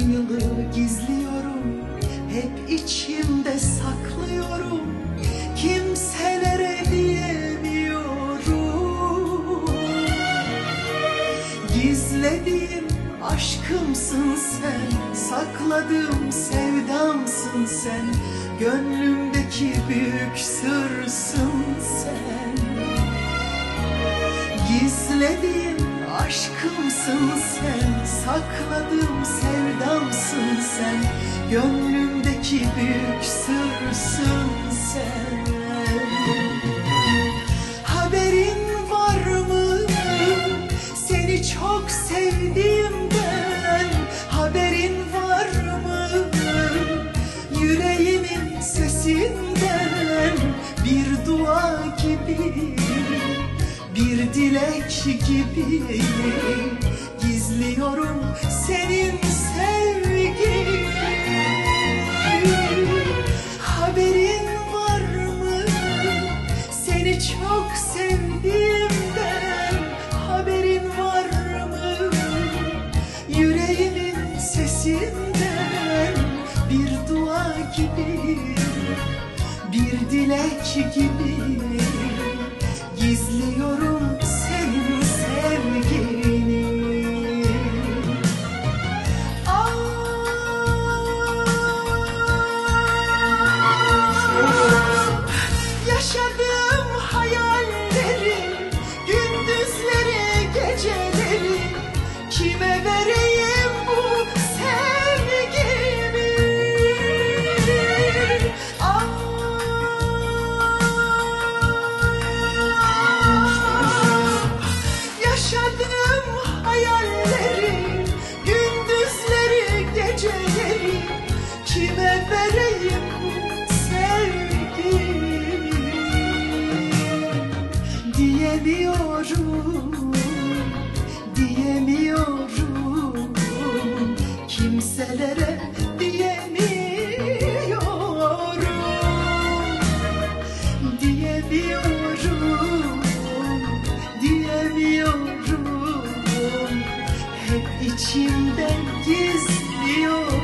yılı gizliyorum. Hep içimde saklıyorum. Kimselere diyemiyorum. Gizlediğim aşkımsın sen Sakladığım sevdamsın sen Gönlümdeki büyük sırrısın sen. Gizlediğim aşkımsın sen? Sakladığım sevdamsın sen. Gönlümdeki büyük sırsın sen dilek gibi Gizliyorum senin sevgini Haberin var mı? Seni çok sevdiğimden Haberin var mı? Yüreğimin sesinden Bir dua gibi Bir dilek gibi içimden gizliyorum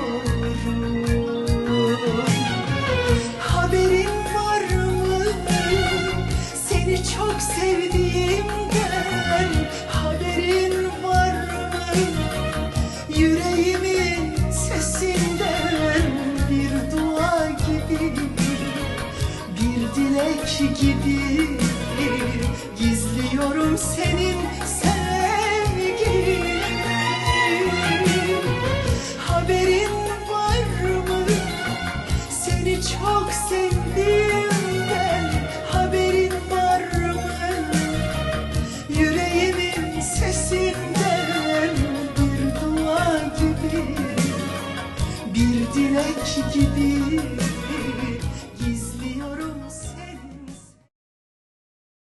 Haberin var mı? Seni çok sevdiğimden Haberin var mı? Yüreğimin sesinden Bir dua gibi Bir dilek gibi Gizliyorum senin sevgini dua gibi Bir dilek gibi